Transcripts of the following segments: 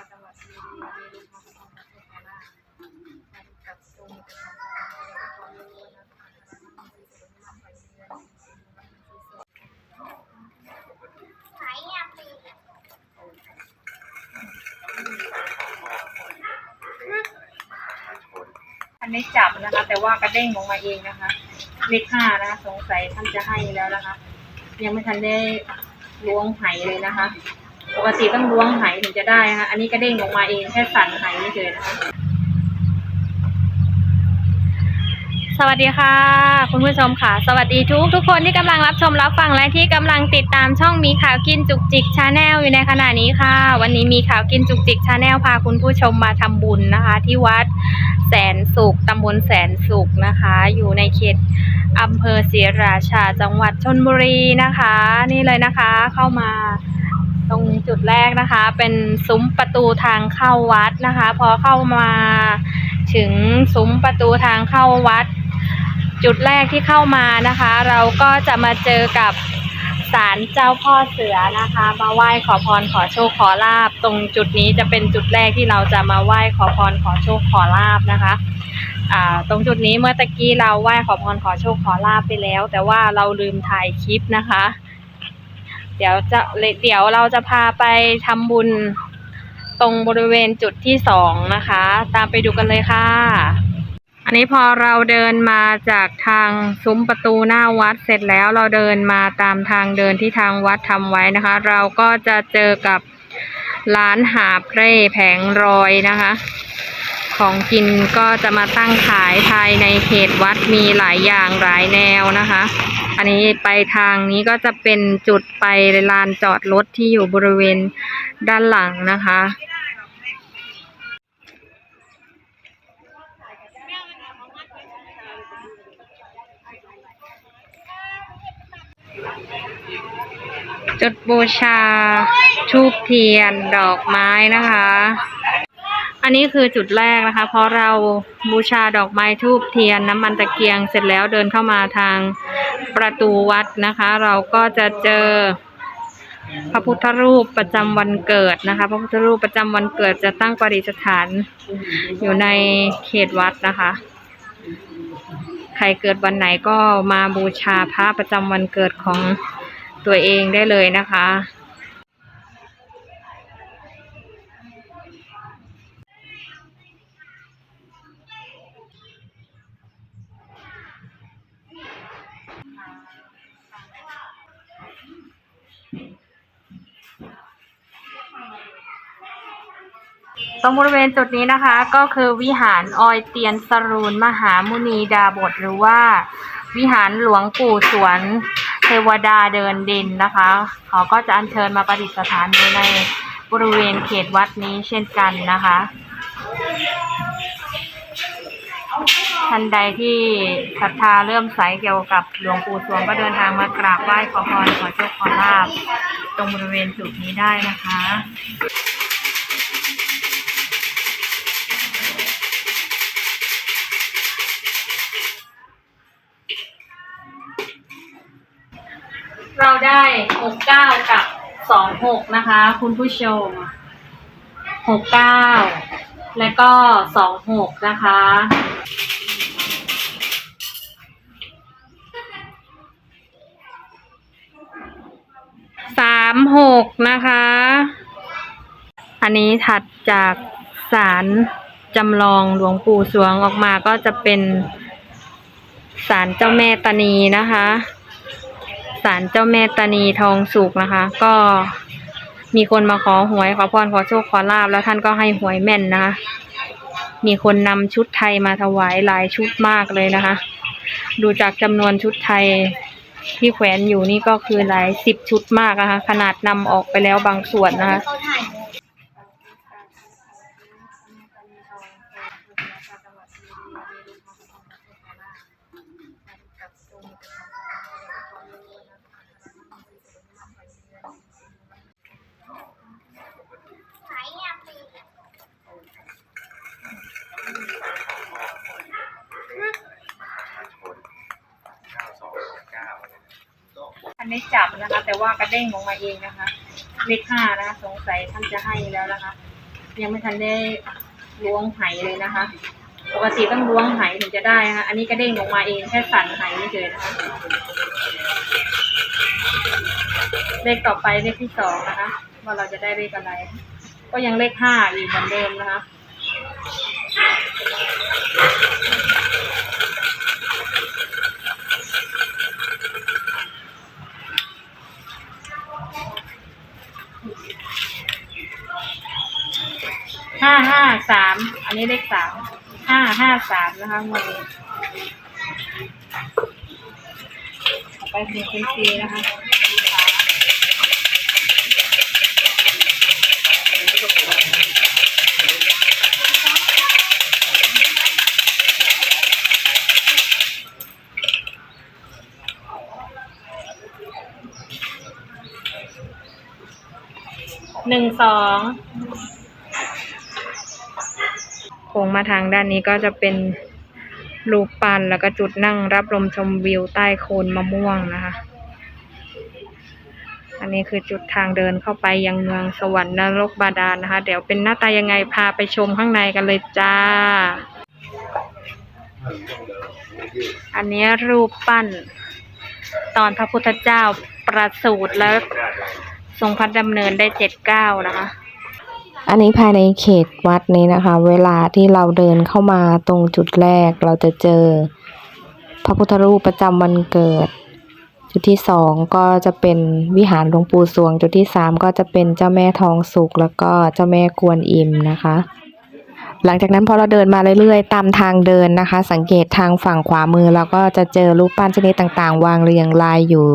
นะคะจังหวัดชลบุรีมีลูกมาขอมาเทศนามากับตรงกับทางแล้วก็ความรู้นะคะมันมีส่วนมากไปเรื่อยๆอันนี้จับนะคะ แต่ว่ากระเด้งลงมาเองนะคะ เลขห้านะคะสงสัยท่านจะให้แล้วนะคะ ยังไม่ทันได้ล้วงไหเลยนะคะ ปกติต้องล้วงไหถึงจะได้นะคะอันนี้กระเด้งลงมาเองแค่สั่นไหเฉยนะคะสวัสดีค่ะ คุณผู้ชมค่ะ สวัสดีทุกทุกคนที่กำลังรับชมรับฟังและที่กำลังติดตามช่องมีข่าวกินจุกจิกชาแนลอยู่ในขณะนี้ค่ะ วันนี้มีข่าวกินจุกจิกชาแนลพาคุณผู้ชมมาทำบุญนะคะ ที่วัดแสนสุขตำบลแสนสุขนะคะ อยู่ในเขตอำเภอศรีราชาจังหวัดชนบุรีนะคะ นี่เลยนะคะเข้ามา ตรงจุดแรกนะคะ เป็นซุ้มประตูทางเข้าวัดนะคะ พอเข้ามาถึงซุ้มประตูทางเข้าวัด จุดแรกที่เข้ามานะคะ เราก็จะมาเจอกับศาลเจ้าพ่อเสือนะคะ มาไหว้ขอพรขอโชคขอลาบ ตรงจุดนี้จะเป็นจุดแรกที่เราจะมาไหว้ขอพรขอโชคขอลาบนะคะตรงจุดนี้เมื่อตะกี้เราไหว้ขอพรขอโชคขอลาบไปแล้ว แต่ว่าเราลืมถ่ายคลิปนะคะ เดี๋ยวจะเดี๋ยวเราจะพาไปทำบุญตรงบริเวณจุดที่สองนะคะ ตามไปดูกันเลยค่ะ อันนี้พอเราเดินมาจากทางซุ้มประตูหน้าวัดเสร็จแล้วเราเดินมาตามทางเดินที่ทางวัดทำไว้นะคะ เราก็จะเจอกับร้านหาเร่แผงรอยนะคะ ของกินก็จะมาตั้งขายภายในเขตวัดมีหลายอย่างหลายแนวนะคะ อันนี้ไปทางนี้ก็จะเป็นจุดไปลานจอดรถที่อยู่บริเวณด้านหลังนะคะ จุดบูชา ทูบเทียนดอกไม้นะคะ นนี้คือจุดแรกนะคะ เพราะเราบูชาดอกไม้ทูบเทียนน้ำมันตะเกียงเสร็จแล้วเดินเข้ามาทางประตูวัดนะคะ เราก็จะเจอพระพุทธรูปประจำวันเกิดนะคะ พระพุทธรูปประจำวันเกิดจะตั้งประดิษฐานอยู่ในเขตวัดนะคะ ใครเกิดวันไหนก็มาบูชาพระประจำวันเกิดของตัวเองได้เลยนะคะ ตรงบริเวณจุดนี้นะคะก็คือวิหารออยเตียนสรูนมหามุนีดาบทหรือว่า วิหารหลวงปู่สวนเทวดาเดินดินนะคะเขาก็จะอัญเชิญมาประดิษฐานในบริเวณเขตวัดนี้เช่นกันนะคะท่านใดที่ศรัทธาเริ่มใสเกี่ยวกับหลวงปู่สวงก็เดินทางมากราบไหว้ขอพรขอโชคขอลาบตรงบริเวณจุดนี้ได้นะคะ กเก้ากับสองหกนะคะ คุณผู้ชมหกเก้าและก็สองหกนะคะ สามหกนะคะ อันนี้ถัดจากศาลจำลองหลวงปู่สวงออกมาก็จะเป็นศาลเจ้าแม่ตานีนะคะ ศาลเจ้าแม่ตานีทองสุกนะคะ ก็มีคนมาขอหวยขอพรขอโชคขอลาบแล้วท่านก็ให้หวยแม่นนะคะมีคนนำชุดไทยมาถวายหลายชุดมากเลยนะคะ ดูจากจำนวนชุดไทยที่แขวนอยู่นี่ก็คือหลายสิบชุดมากนะคะ ขนาดนำออกไปแล้วบางส่วนนะคะ อันนี้จับนะคะ แต่ว่ากระเด้งลงมาเองนะคะเลขห้านะคะสงสัยท่านจะให้แล้วนะคะ ยังไม่ทันได้ล้วงไหเลยนะคะ ปกติต้องล้วงไหถึงจะได้นะคะอันนี้กระเด้งออกมาเองแค่สั่นไหเฉยนะคะเลขต่อไปเลขที่สองนะคะ ว่าเราจะได้เลขอะไร ก็ยังเลขห้าอีกเหมือนเดิมนะคะ ห้าห้าสาม อันนี้เลขสาม ห้าห้าสามนะคะงวดนี้ต่อไปเป็นเซนนะคะ หนึ่งสองโค้งมาทางด้านนี้ก็จะเป็นรูปปั้นแล้วก็จุดนั่งรับลมชมวิวใต้โคนมะม่วงนะคะ อันนี้คือจุดทางเดินเข้าไปยังเมืองสวรรค์นรกบาดาลนะคะ เดี๋ยวเป็นหน้าตายังไงพาไปชมข้างในกันเลยจ้า อันนี้รูปปั้น ตอนพระพุทธเจ้าประสูติแล้ว ทรงพระดำเนินได้เจ็ดเก้านะคะ อันนี้ภายในเขตวัดนี้นะคะ เวลาที่เราเดินเข้ามาตรงจุดแรกเราจะเจอ พระพุทธรูปประจำวันเกิด จุดที่สองก็จะเป็นวิหารหลวงปู่สวง จุดที่สามก็จะเป็นเจ้าแม่ทองสุกแล้วก็เจ้าแม่กวนอิมนะคะหลังจากนั้นพอเราเดินมาเรื่อยๆ ตามทางเดินนะคะ สังเกตทางฝั่งขวามือเราก็จะเจอรูปปั้นชนิดต่างๆ วางเรียงรายอยู่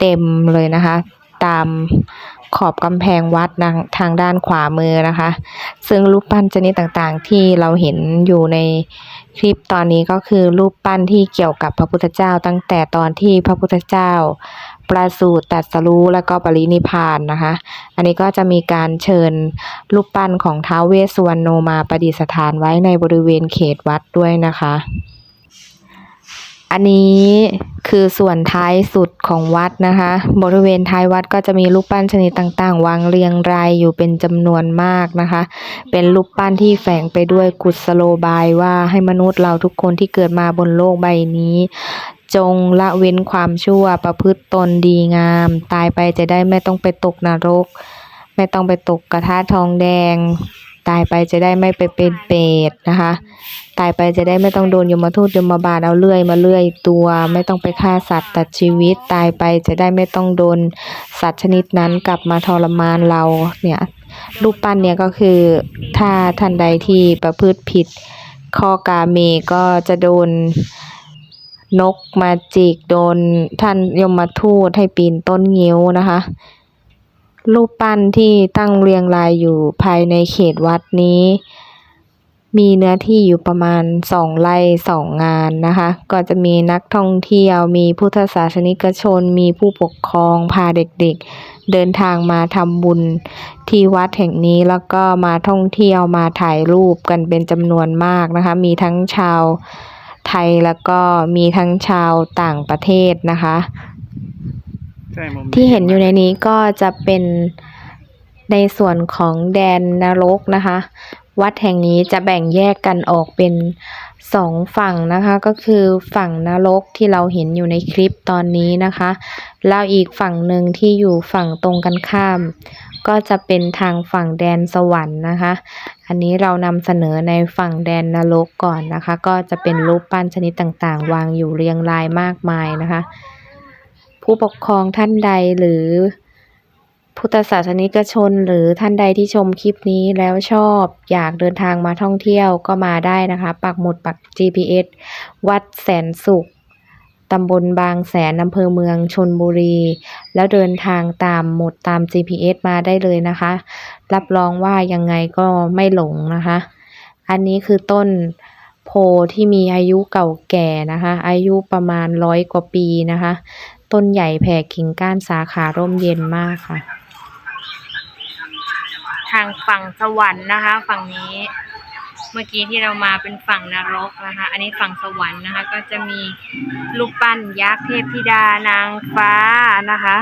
เต็มเลยนะคะ ตามขอบกำแพงวัดนะทางด้านขวามือนะคะ ซึ่งรูปปั้นชนิดต่างๆ ที่เราเห็นอยู่ในคลิปตอนนี้ก็คือรูปปั้นที่เกี่ยวกับพระพุทธเจ้า ตั้งแต่ตอนที่พระพุทธเจ้า ประสูติตรัสรู้แล้วก็ปรินิพพานนะคะ อันนี้ก็จะมีการเชิญรูปปั้นของท้าวเวสสุวรรณโนมาประดิษฐานไว้ในบริเวณเขตวัดด้วยนะคะ อันนี้คือส่วนท้ายสุดของวัดนะคะ บริเวณท้ายวัดก็จะมีรูปปั้นชนิดต่างๆ วางเรียงรายอยู่เป็นจำนวนมากนะคะ เป็นรูปปั้นที่แฝงไปด้วยกุศโลบายว่าให้มนุษย์เราทุกคนที่เกิดมาบนโลกใบนี้ จงละเว้นความชั่วประพฤติตนดีงาม ตายไปจะได้ไม่ต้องไปตกนรก ไม่ต้องไปตกกระทะทองแดง ตายไปจะได้ไม่ไปเป็นเปรตนะคะ ตายไปจะได้ไม่ต้องโดนยมทูตยมบาลเอาเลื่อยมาเลื่อยตัว ไม่ต้องไปฆ่าสัตว์ตัดชีวิต ตายไปจะได้ไม่ต้องโดนสัตว์ชนิดนั้นกลับมาทรมานเราเนี่ยรูปปั้นเนี่ยก็คือถ้าท่านใดที่ประพฤติผิดข้อกาเมก็จะโดนนกมาจิกโดนท่านยมทูตให้ปีนต้นงิ้วนะคะ รูปปั้นที่ตั้งเรียงรายอยู่ภายในเขตวัดนี้ มีเนื้อที่อยู่ประมาณสองไร่สองงานนะคะ ก็จะมีนักท่องเที่ยว มีพุทธศาสนิกชน มีผู้ปกครองพาเด็กๆ เดินทางมาทำบุญที่วัดแห่งนี้แล้วก็มาท่องเที่ยวมาถ่ายรูปกันเป็นจำนวนมากนะคะ มีทั้งชาวไทยแล้วก็มีทั้งชาวต่างประเทศนะคะ ที่เห็นอยู่ในนี้ก็จะเป็นในส่วนของแดนนรกนะคะ วัดแห่งนี้จะแบ่งแยกกันออกเป็นสองฝั่งนะคะ ก็คือฝั่งนรกที่เราเห็นอยู่ในคลิปตอนนี้นะคะ แล้วอีกฝั่งหนึ่งที่อยู่ฝั่งตรงกันข้าม ก็จะเป็นทางฝั่งแดนสวรรค์นะคะ อันนี้เรานำเสนอในฝั่งแดนนรกก่อนนะคะ ก็จะเป็นรูปปั้นชนิดต่างๆ วางอยู่เรียงรายมากมายนะคะ ผู้ปกครองท่านใดหรือ พุทธศาสนิกชนหรือท่านใดที่ชมคลิปนี้แล้วชอบอยากเดินทางมาท่องเที่ยวก็มาได้นะคะ ปักหมุดปัก GPS วัดแสนสุขตำบลบางแสนอำเภอเมืองชนบุรี แล้วเดินทางตามหมุดตาม GPS มาได้เลยนะคะ รับรองว่ายังไงก็ไม่หลงนะคะ อันนี้คือต้นโพที่มีอายุเก่าแก่นะคะ อายุประมาณร้อยกว่าปีนะคะ ต้นใหญ่แผ่กิ่งก้านสาขาร่มเย็นมากค่ะ ทางฝั่งสวรรค์นะคะ ฝั่งนี้เมื่อกี้ที่เรามาเป็นฝั่งนรกนะคะ อันนี้ฝั่งสวรรค์นะคะ ก็จะมีลูกปั้นยักษ์เทพธิดานางฟ้านะคะ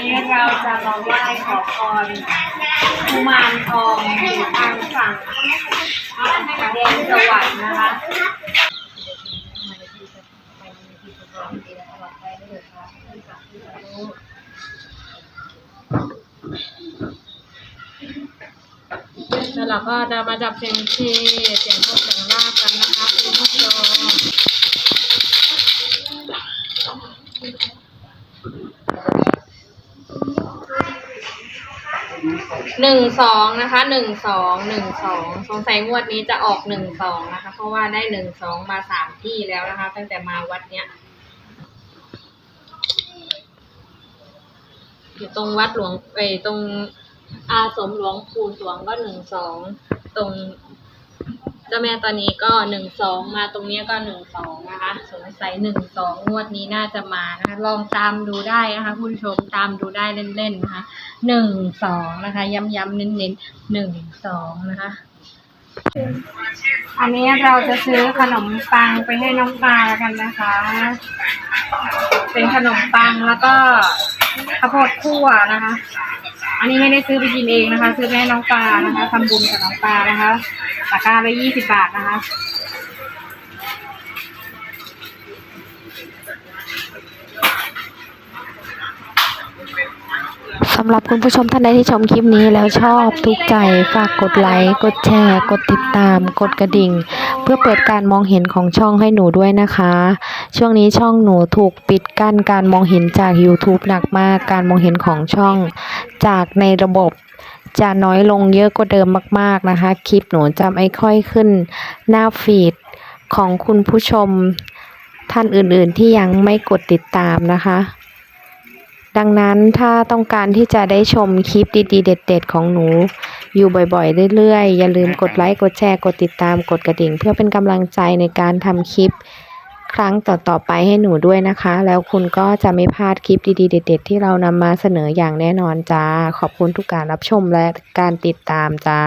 นนี้เราจะมาไหว้ขอพรกุมารทองอยู่ทางฝั่งแดนสวรรค์นะคะ แล้วเราก็จะมาจับเสียงเชีเสียงพวกเสียงลาบกันนะคะคุณผู้ชม หนึ่งสองนะคะหนึ่งสองหนึ่งสองสงสัยงวดนี้จะออกหนึ่งสองนะคะ เพราะว่าได้หนึ่งสองมาสามที่แล้วนะคะ ตั้งแต่มาวัดเนี้ยอยู่ตรงวัดหลวงเอยตรงอาสมหลวงปู่สวงก็หนึ่งสองตรง เจ้าแม่ตอนนี้ก็หนึ่งสองมาตรงนี้ก็หนึ่งสองนะคะสงสัยหนึ่งสองงวดนี้น่าจะมานะคะ ลองตามดูได้นะคะคุณผู้ชมตามดูได้เล่นๆนะคะหนึ่งสองนะคะ ย้ำๆเน้นๆหนึ่งสองนะคะอันนี้เราจะซื้อขนมปังไปให้น้องปลากันนะคะ เป็นขนมปังแล้วก็ข้าวโพดคั่วนะคะ อันนี้ไม่ได้ซื้อไปกินเองนะคะ ซื้อไปให้น้องปลานะคะทำบุญกับน้องปลานะคะตะกร้าละยี่สิบบาทนะคะำหรับคุณผู้ชมท่านใดที่ชมคลิปนี้แล้วชอบทุกใจฝากกดไลค์ กดแชร์ กดติดตาม กดกระดิ่ง เพื่อเปิดการมองเห็นของช่องให้หนูด้วยนะคะ ช่วงนี้ช่องหนูถูกปิดกั้นการมองเห็นจาก YouTube หนักมากการมองเห็นของช่อง จากในระบบจะน้อยลงเยอะกว่าเดิมมาก ๆนะคะ คลิปหนูจะไม่ค่อยขึ้นหน้าฟีดของคุณผู้ชมท่านอื่นๆที่ยังไม่กดติดตามนะคะ ดังนั้นถ้าต้องการที่จะได้ชมคลิปดีๆ เด็ด ๆ ของหนู อยู่บ่อยๆ เรื่อยๆ อย่าลืมกดไลค์ กดแชร์ กดติดตาม กดกระดิ่ง เพื่อเป็นกำลังใจในการทำคลิป ครั้งต่อๆไปให้หนูด้วยนะคะ แล้วคุณก็จะไม่พลาดคลิปดีๆ เด็ด ๆ ที่เรานำมาเสนออย่างแน่นอนจ้า ขอบคุณทุกการรับชมและการติดตามจ้า